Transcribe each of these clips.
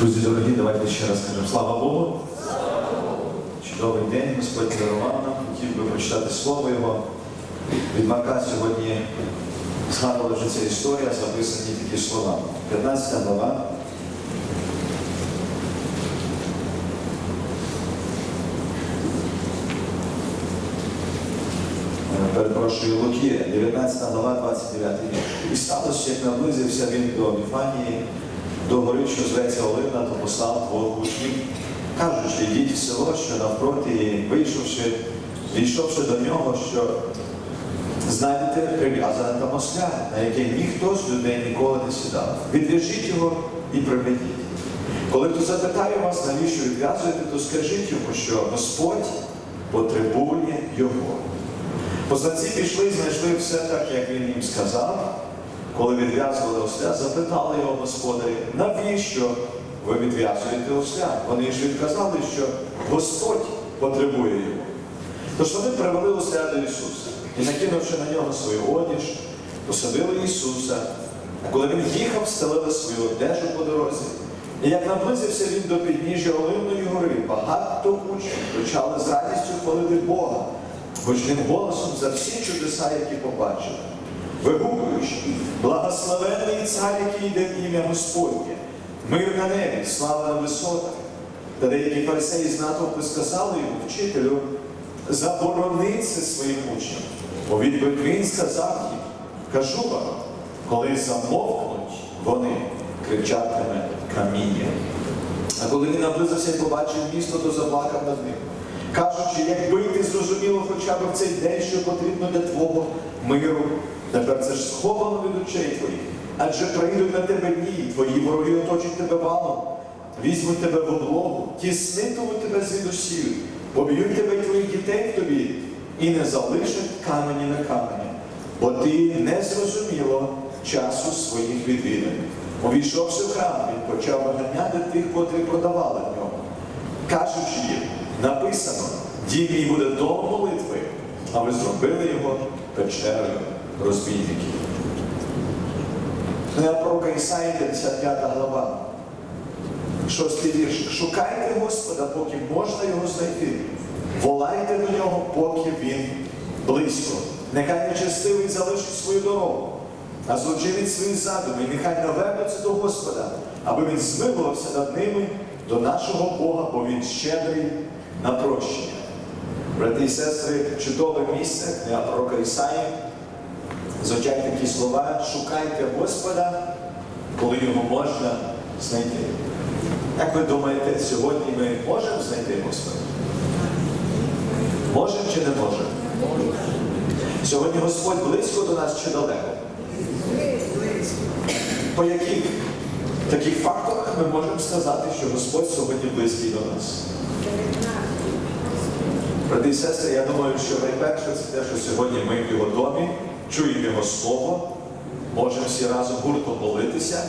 Друзі дорогі, давайте ще раз скажемо слава Богу. Чудовий день Господь дарував нам. Хотів би прочитати слово Його. Від Марка сьогодні згадувала вже ця історія, записані такі слова. 15 глава. Е, Перепрошую, Луки, 19 глава, 29 вірш. І сталося, як наблизився він до Віфанії, до гори, що зветься Олина, то послав двох учнів, кажучи, йдіть в село, що навпроти, вийшовши, війшовши до нього, що знайдете прив'язане там осля, на яке ніхто з людей ніколи не сідав. Відв'яжіть його і приведіть. Коли хто запитає вас, навіщо відв'язуєте, то скажіть йому, що Господь потребує його. Познанці пішли і знайшли все так, як він їм сказав. Коли відв'язували осля, запитали його господарі, навіщо ви відв'язуєте осля? Вони ж відказали, що Господь потребує його. Тож вони привели осля до Ісуса і, накинувши на нього свою одіж, посадили Ісуса. А коли він їхав, стелили свою одежу по дорозі. І як наблизився він до підніжжя Оливної гори, багато учнів почали з радістю хвалити Бога, гучним голосом за всі чудеса, які побачили. Вигукуючи, благословенний цар, який йде в ім'я Господнє, мир на небі, слава на висотах. Та деякі фарисеї з натовпу сказали йому, вчителю, заборони це своїм учням. У відповідь він сказав їм, кажу вам, коли замовкнуть вони, кричатиме каміння. А коли він наблизився і побачив місто, то заплакав над ним, кажучи, якби ти зрозуміло хоча б в цей день, що потрібно для твого миру, тепер це ж сховано від очей твоїх. Адже прийдуть на тебе дні, твої вороги оточать тебе валом, візьмуть тебе в облогу, тіснитимуть тебе звідусіль, поб'ють тебе й твоїх дітей в тобі, і не залишать камені на камені, бо ти не зрозуміло часу своїх відвідин. Увійшовши в храм, він почав виганяти тих, котрі продавали в ньому, кажучи їм, написано, дім мій буде домом молитви, а ви зробили його печерою розбійників. Книга пророка Ісаї, 55 глава. Шостий вірш. Шукайте Господа, поки можна його знайти. Волайте до нього, поки він близько. Нехай нечестивий залишить свою дорогу, а злочинить свої задуми, і нехай навернуться до Господа, аби він змилувався над ними до нашого Бога, бо він щедрий на прощення. Брати і сестри, чудове місце, книга пророка Ісаї. Звучать такі слова, шукайте Господа, коли його можна знайти. Як ви думаєте, сьогодні ми можемо знайти Господа? Можемо чи не можемо? Сьогодні Господь близько до нас чи далеко? По яких таких факторах ми можемо сказати, що Господь сьогодні близький до нас? Брати і сестри, я думаю, що найперше це те, що сьогодні ми в його домі, чуємо Його Слово, можемо всі разом гуртом молитися.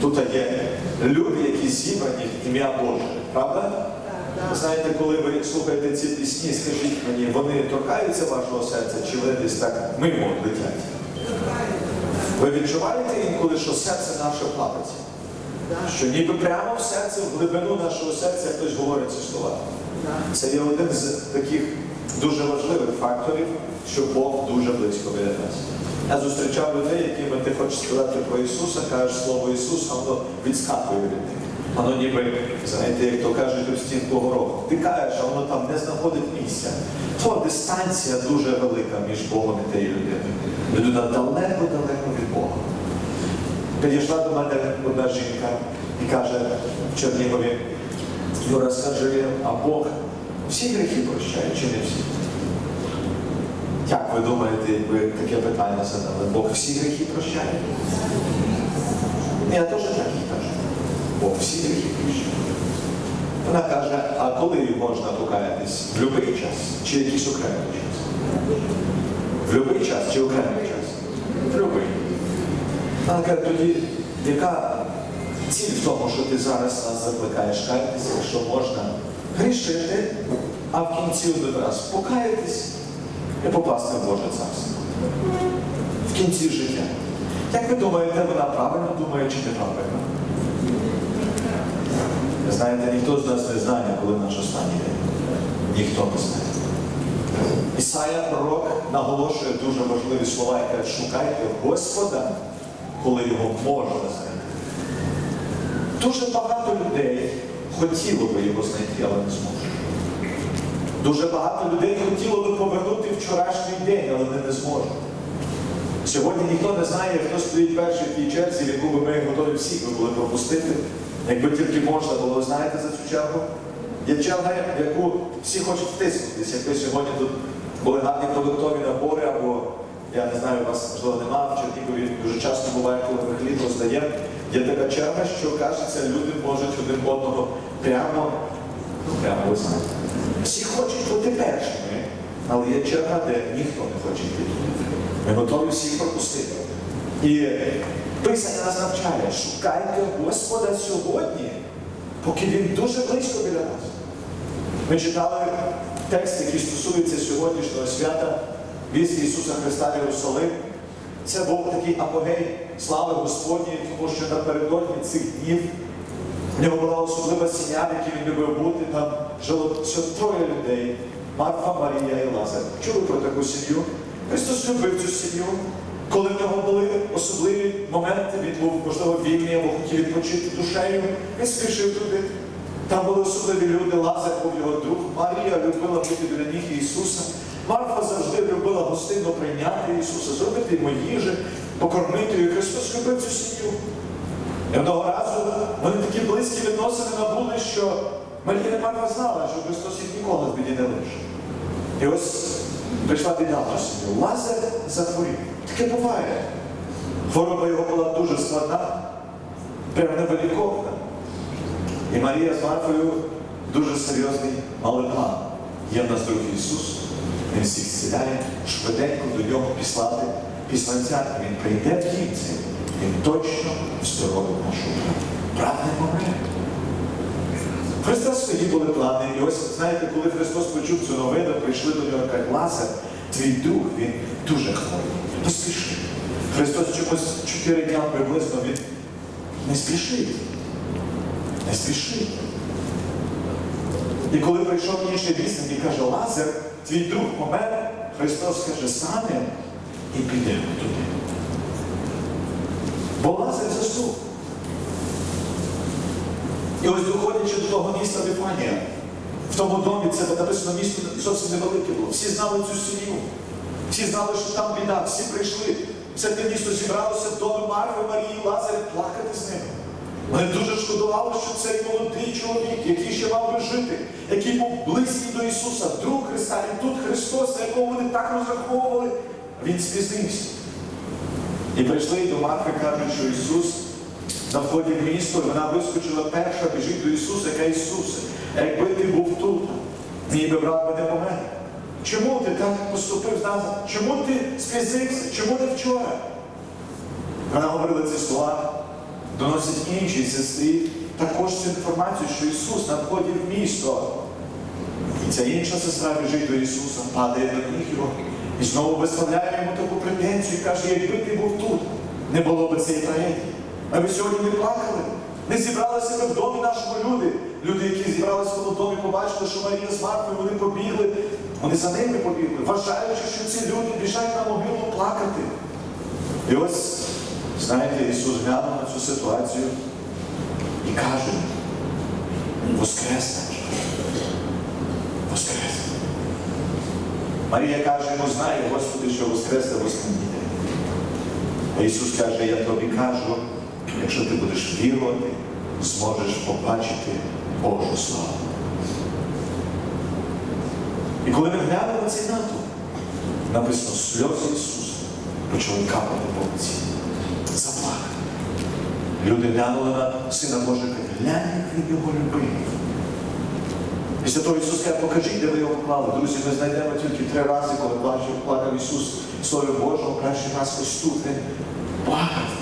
Тут є люди, які зібрані в ім'я Боже. Правда? Ви знаєте, коли ви слухаєте ці пісні, скажіть мені, вони торкаються вашого серця, чи вони десь так мимо летять? Ви відчуваєте інколи, що серце наше плавиться? Що ніби прямо в серце, в глибину нашого серця хтось говорить ці слова. Це є один з таких дуже важливих факторів, що Бог дуже близько біля нас. Я зустрічав людей, яким ти хочеш сказати про Ісуса, кажеш слово Ісус, а воно відскакує від них. Воно ніби, знаєте, як то кажуть, у стінку гороху. Ти кажеш, а воно там не знаходить місця. То дистанція дуже велика між Богом і тією людиною. Людина далеко-далеко від Бога. Підійшла до мене одна жінка і каже в Чернігові, Юра, скажи, а Бог всі гріхи прощає чи не всі? Як ви думаєте, якби таке питання задали? Бог всі гріхи прощає? Я теж так і кажу. Бог всі гріхи прощає. Вона каже, а коли можна покаятись? В будь-який час чи якийсь окремий час? В будь-який час чи окремий час? В будь-який. Вона каже, тоді яка ціль в тому, що ти зараз нас закликаєш каятися, якщо можна грішити, а в кінці один раз покаятись і попасти в Боже царство. В кінці життя. Як ви думаєте, вона правильно думає чи неправильно? Знаєте, ніхто з нас не знає, коли наш останній день. Ніхто не знає. Ісая пророк наголошує дуже важливі слова, і шукайте Господа, коли його можна знайти. Дуже багато людей хотіло би його знайти, але не зможуть. Дуже багато людей хотіло би повернути вчорашній день, але вони не зможуть. Сьогодні ніхто не знає, хто стоїть перший в тій черзі, в яку би ми готові всіх би були пропустити. Якби тільки можна було, знаєте за цю чергу? Є черга, яку всі хочуть втиснутися. Якби сьогодні тут були гарні продуктові набори, або я не знаю, у вас можливо немає в Чернігові дуже часто буває, коли ми хліб роздаємо. Є така черга, що кажеться, люди можуть один одного прямо, ну прямо ви знаєте. Всі хочуть бути першими, але є черга, де ніхто не хоче йти. Ми готові всіх пропустити. І Писання нас навчає, шукайте Господа сьогодні, поки Він дуже близько біля нас. Ми читали текст, який стосується сьогоднішнього свята візі Ісуса Христа Єрусалим. Це був такий апогей слави Господньої, тому що напередодні цих днів в нього була особлива сім'я, в якій він любив бути. Там жило все троє людей. Марфа, Марія і Лазар. Чули про таку сім'ю? Христос любив цю сім'ю. Коли в нього були особливі моменти, він був, можливо, вільний або хотів відпочити душею, він спішив туди. Там були особливі люди, Лазар був його друг, Марія любила бути біля ніг Ісуса. Марфа завжди любила гостинно прийняти Ісуса, зробити йому їжі, покормити його. Христос любив цю сім'ю. І одного разу вони такі близькі відносини набули, що Марія Марфа знала, що Христос їх ніколи в біді не лише. І ось прийшла біда цю сім'ю. Лазар захворів. Таке буває. Хвороба його була дуже складна, прямо невиліковна. І Марія з Марфою дуже серйозний мали план. Є в нас друг Ісус, Він всіх зціляє, швиденько до нього післати післанця. Він прийде в цей, Він точно здоровить нашу правний момент. В Христа свої були плани. І ось, знаєте, коли Христос почув цю новину, прийшли до нього Лазар, твій друг, він дуже хворий. Поспіши. Христос чомусь чотири дня приблизно він не спішить. Не спіши. І коли прийшов інший вісник і каже, Лазар, твій друг помер, Христос каже, стане і підемо туди. Бо Лазар заснув. І ось доходячи до того міста Вифанія, в тому домі, це написано місто зовсім невелике було. Всі знали цю сім'ю. Всі знали, що там біда, всі прийшли. Все те місто зібралося в домі Марфи, Марії, Лазаря плакати з ними. Вони дуже шкодували, що цей молодий чоловік, який ще мав би жити, який був близький до Ісуса, друг Христа, і тут Христос, на якого вони так розраховували, він спізнився. І прийшли до Марфи, кажуть, що Ісус на вході в місто, і вона вискочила перша, біжить до Ісуса, яка Ісусе, якби ти був тут, мій би брат би не помер. Чому ти так поступив з нас? Чому ти спізнився? Чому не вчора? Вона говорила ці слова, доносять інші сестри також цю інформацію, що Ісус на вході в місто. І ця інша сестра біжить до Ісуса, падає до ніг його і знову виставляє йому таку претензію і каже, якби ти був тут, не було б цієї трагедії. А ви сьогодні не плакали, не зібралися ви в домі нашому люди. Люди, які зібралися в домі, побачили, що Марія з Марфою, вони побігли, вони за ними побігли, вважаючи, що ці люди біжать на могилу плакати. І ось, знаєте, Ісус глянув на цю ситуацію і каже, воскресне. Воскресне. Марія каже, йому знає, Господи, що воскресне воскресне. А Ісус каже, я тобі кажу, якщо ти будеш вірувати, зможеш побачити Божу славу. І коли ми глянули на цей натовп, написано сльози Ісуса почали капати по лиці. Люди глянули на Сина Божого і глянь, як він його любив. Після того Ісус каже, покажіть, де ви його поклали. Друзі, ми знайдемо тільки три рази, коли плаче- плакав Ісус Слово Божого, перший раз ось тут.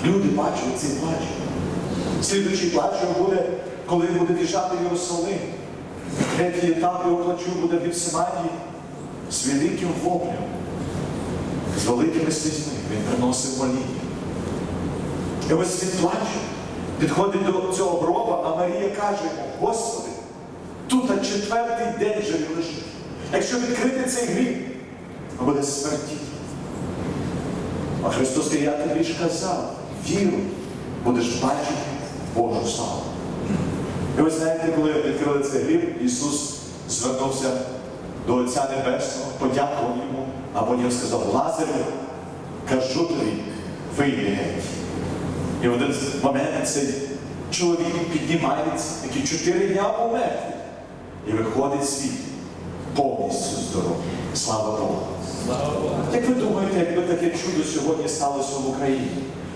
Люди бачили цей плач. Слідуючий плач буде, коли буде в'їжджати Єрусалим. Третій етап його плачу буде в Гефсиманії з великим воплем, з великими слізьми. Він приносив моління. І ось він плаче, підходить до цього гроба, а Марія каже, йому, Господи, тут на четвертий день вже він лежить. Якщо відкрити цей гріб, то буде смертіть. А Христос я тобі ж казав, віру, будеш бачити Божу славу. І ви знаєте, коли відкрили цей гріб, Ісус звернувся до Отця Небесного, подякував йому, а потім сказав, Лазарю, кажу тобі, вийди геть. І в один момент цей чоловік піднімається, який чотири дня був мертвий, і виходить світ повністю здоровий. Слава Богу. Як ви думаєте, якби таке чудо сьогодні сталося в Україні?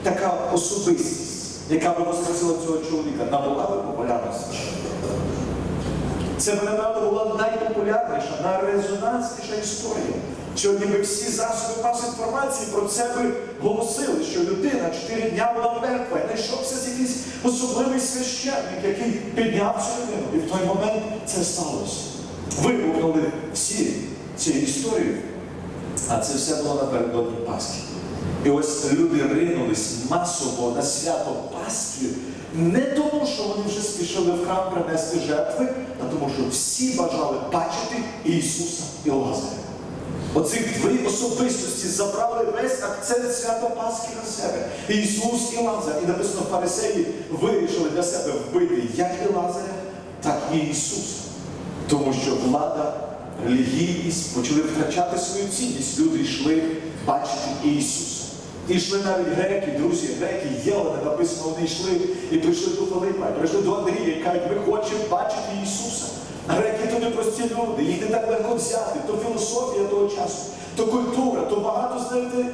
Така особистість, яка би воскресила цього чоловіка, набула би популярності? Це б, була найпопулярніша, найрезонансніша історія. Сьогодні би всі засоби масової інформації про це би голосили, що людина чотири дня була мертва, і знайшовся якийсь особливий священник, який підняв цю людину. І в той момент це сталося. Вибухнули всі цією історією. А це все було напередодні Пасхи. І ось люди ринулись масово на свято Пасхи, не тому, що вони вже спішили в храм принести жертви, а тому, що всі бажали бачити Ісуса і Лазаря. Оцих дві особистості забрали весь акцент свята Пасхи на себе. Ісус і Лазар. І написано, фарисеї вирішили для себе вбити як і Лазаря, так і Ісуса. Тому що влада, релігійність почали втрачати свою цінність. Люди йшли бачити Ісуса. І йшли навіть греки, друзі, греки, Єлени, написано, вони йшли і прийшли до Филипа, і прийшли до Андрія і кажуть, ми хочемо бачити Ісуса. Греки то не прості люди, їх не так легко взяти, то філософія того часу, то культура, то багато, знаєте,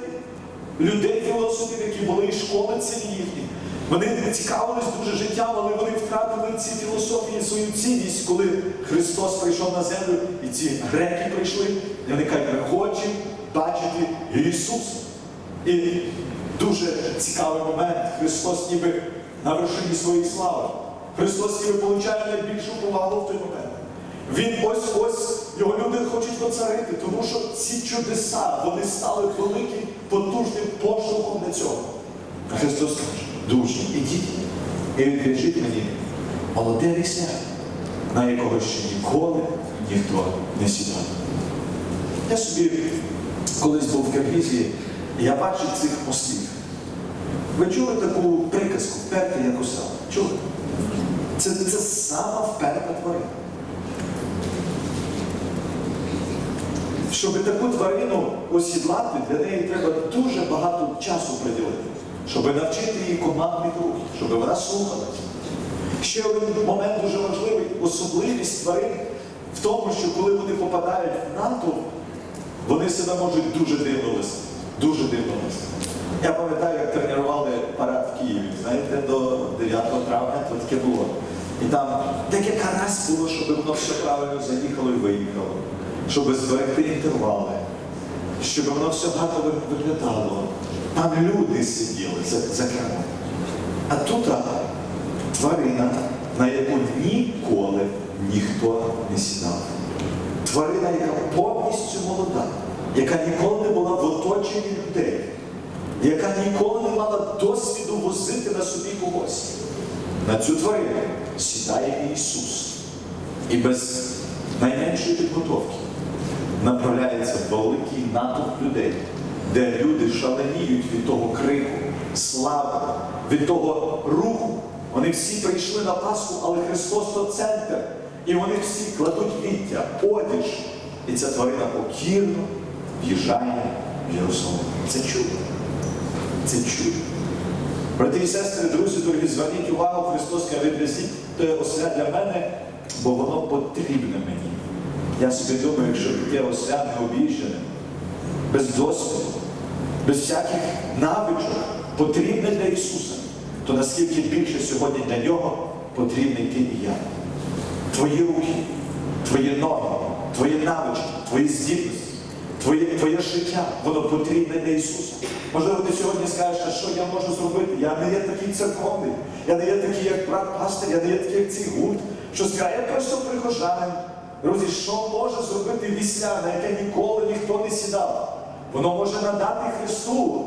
людей філософів, які були і школи це їхні. Вони не цікавились дуже життям, але вони втратили ці філософії свою цінність, коли Христос прийшов на землю, і ці греки прийшли, і вони кажуть, ми хочемо бачити Ісуса. І дуже цікавий момент. Христос ніби на вершині своєї слави. Христос ніби получає найбільшу повагу в той момент. Він ось ось його люди хочуть поцарити, тому що ці чудеса вони стали великим потужним поштовхом для цього. Христос каже, дуже, ідіть і відв'яжіть мені молоде вісня, на якого ще ніколи ніхто не сідав. Я собі колись був в Киргизії, і я бачив цих послів. Ви чули таку приказку вперти як уса? Чули? Це, це сама вперта тварина. Щоб таку тварину осідлати, для неї треба дуже багато часу приділити, щоб навчити її командних рухів, щоб вона слухала. Ще один момент дуже важливий особливість тварин в тому, що коли вони попадають в натовп, вони себе можуть дуже дивно вести. Дуже дивно вести. Я пам'ятаю, як тренували парад в Києві, знаєте, до 9 травня то таке було. І там декілька раз було, щоб воно все правильно заїхало і виїхало, щоб зберегти інтервали, щоб воно все гарно виглядало. Там люди сиділи за, за кермом. А тут тварина, на яку ніколи ніхто не сідав. Тварина, яка повністю молода, яка ніколи не була в оточенні людей, яка ніколи не мала досвіду возити на собі когось. На цю тварину сідає Ісус. І без найменшої підготовки направляється великий натовп людей, де люди шаленіють від того крику, слави, від того руху. Вони всі прийшли на Пасху, але Христос то центр. І вони всі кладуть віття, одіж. І ця тварина покірно в'їжджає в Єрусалим. Це чудо. Це чудо. Брати і сестри, друзі, дорогі, зверніть увагу, Христос каже, відвезіть те осля для мене, бо воно потрібне мені. Я собі думаю, якщо таке осля не обіжене, без досвіду, без всяких навичок, потрібне для Ісуса, то наскільки більше сьогодні для Нього потрібний ти і я. Твої руки, твої ноги, твої навички, твої здібності, твоє, твоє життя, воно потрібне для Ісуса. Можливо, ти сьогодні скажеш, а що я можу зробити? Я не є такий церковний, я не є такий, як брат пастир, я не є такий, як цей гурт, що скаже, я просто прихожанин. Друзі, що може зробити вісля, на яке ніколи ніхто не сідав? Воно може надати Христу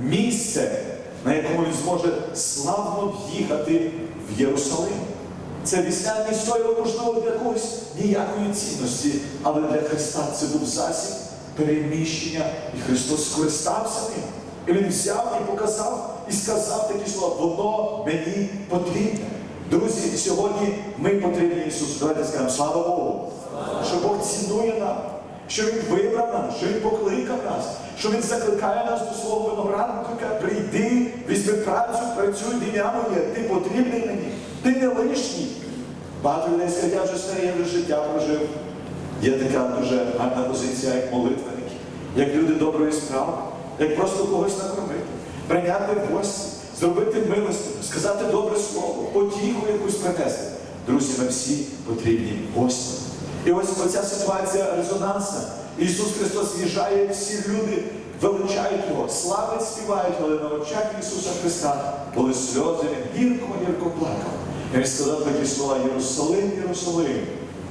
місце, на якому він зможе славно в'їхати в Єрусалим. Це весня не стояло, можливо, для когось ніякої цінності, але для Христа це був засіб переміщення, і Христос скористався ним. І Він взяв і показав, і сказав такі слова, воно мені потрібне. Друзі, сьогодні ми потрібні Ісусу. Давайте скажемо, слава Богу, що Бог цінує нас, що Він вибрав нас, що Він покликав нас, що Він закликає нас до свого виноградника, прийди, візьми працю, працюй, ім'я моє, ти потрібний мені, ти не лишній. Багато людей скажуть, я вже старий, життя прожив. Є така дуже гарна позиція, як молитвенники, як люди доброї справи, як просто когось накормити, прийняти в гості, зробити милостину, сказати добре слово, потіху якусь принести. Друзі, ми всі потрібні Господу. І ось оця ситуація резонансна. Ісус Христос з'їжджає, всі люди величають Його, славить, співають, але на очах Ісуса Христа були сльози, він гірко-гірко плакав. І він сказав такі слова Єрусалим, Єрусалим.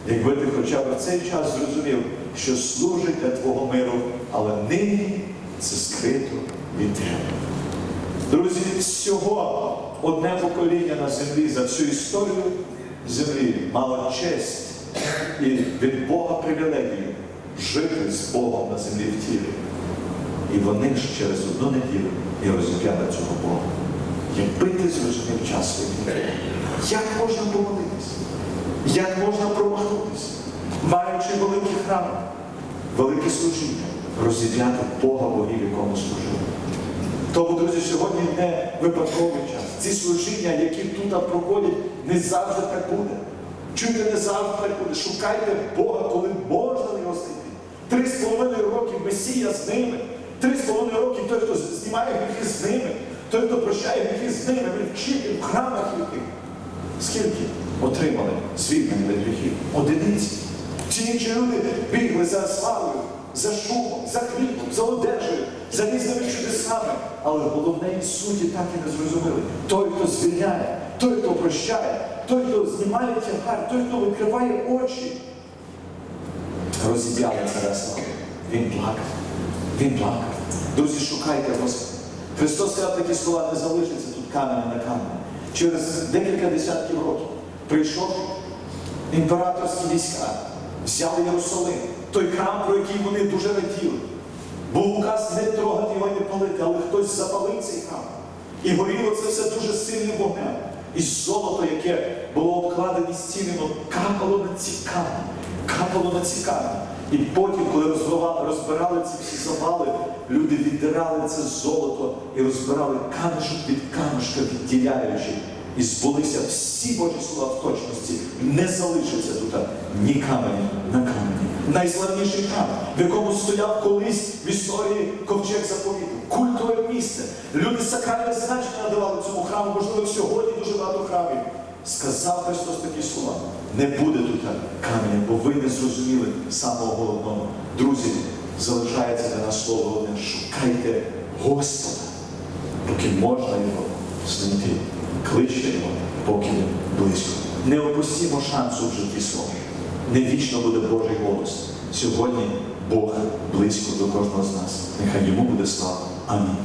Якби ти хоча б в цей час зрозумів, що служить для твого миру, але нині це скрито від тебе. Друзі, всього одне покоління на землі за всю історію землі мало честь і від Бога привілегію жити з Богом на землі в тілі. І вони ж через одну неділю і розіп'яли цього Бога. Якби ти зрозумів час як можна помолитися? Як можна промахнутися, маючи великий храм, велике служіння, розіп'яти Бога богів, якому служили? Тому, друзі, сьогодні не випадковий час. Ці служіння, які тут проходять, не завжди так буде. Чуйте, не завжди так буде. Шукайте Бога, коли можна його знайти. Три з половиною роки Месія з ними. Три з половиною роки той, хто знімає гріхи з ними, той, хто прощає гріхи з ними, він вчитель в храмах їхніх. Скільки отримали звільнення від гріхів? Одиниці. Ці інші люди бігли за славою, за шумом, за хлібом, за одежею, за різними чудесами. Але головне суті так і не зрозуміли. Той, хто звільняє, той, хто прощає, той, хто знімає тягар, той, хто викриває очі. Розіб'яли царя слави. Він плакав. Він плакав. Друзі, шукайте Господа. Христос сказав такі слова, не залишиться тут камінь на камені. Через декілька десятків років прийшов імператорські війська, взяли Єрусалим, той храм, про який вони дуже раділи. Був указ не трогати його і не палити, але хтось запалив цей храм. І горіло це все дуже сильним вогнем. І золото, яке було обкладені стіни, воно капало на ці камні, капало на ці камні. І потім, коли розбирали ці всі завали, люди віддирали це золото і розбирали камішок від камішка, відділяючи. І збулися всі Божі слова в точності. Не залишиться тут ні каменя на камені. Найславніший храм, в якому стояв колись в історії ковчег заповіту. Культове місце. Люди сакральне значення надавали цьому храму, можливо, сьогодні дуже багато храмів. Сказав Христос такі слова. Не буде тут каменя, бо ви не зрозуміли самого головного. Друзі, залишається для нас слово одне. Шукайте Господа, поки можна його знайти. Кличте його, поки близько. Не опустімо шансу в житті свого. Не вічно буде Божий голос. Сьогодні Бог близько до кожного з нас. Нехай йому буде слава. Амінь.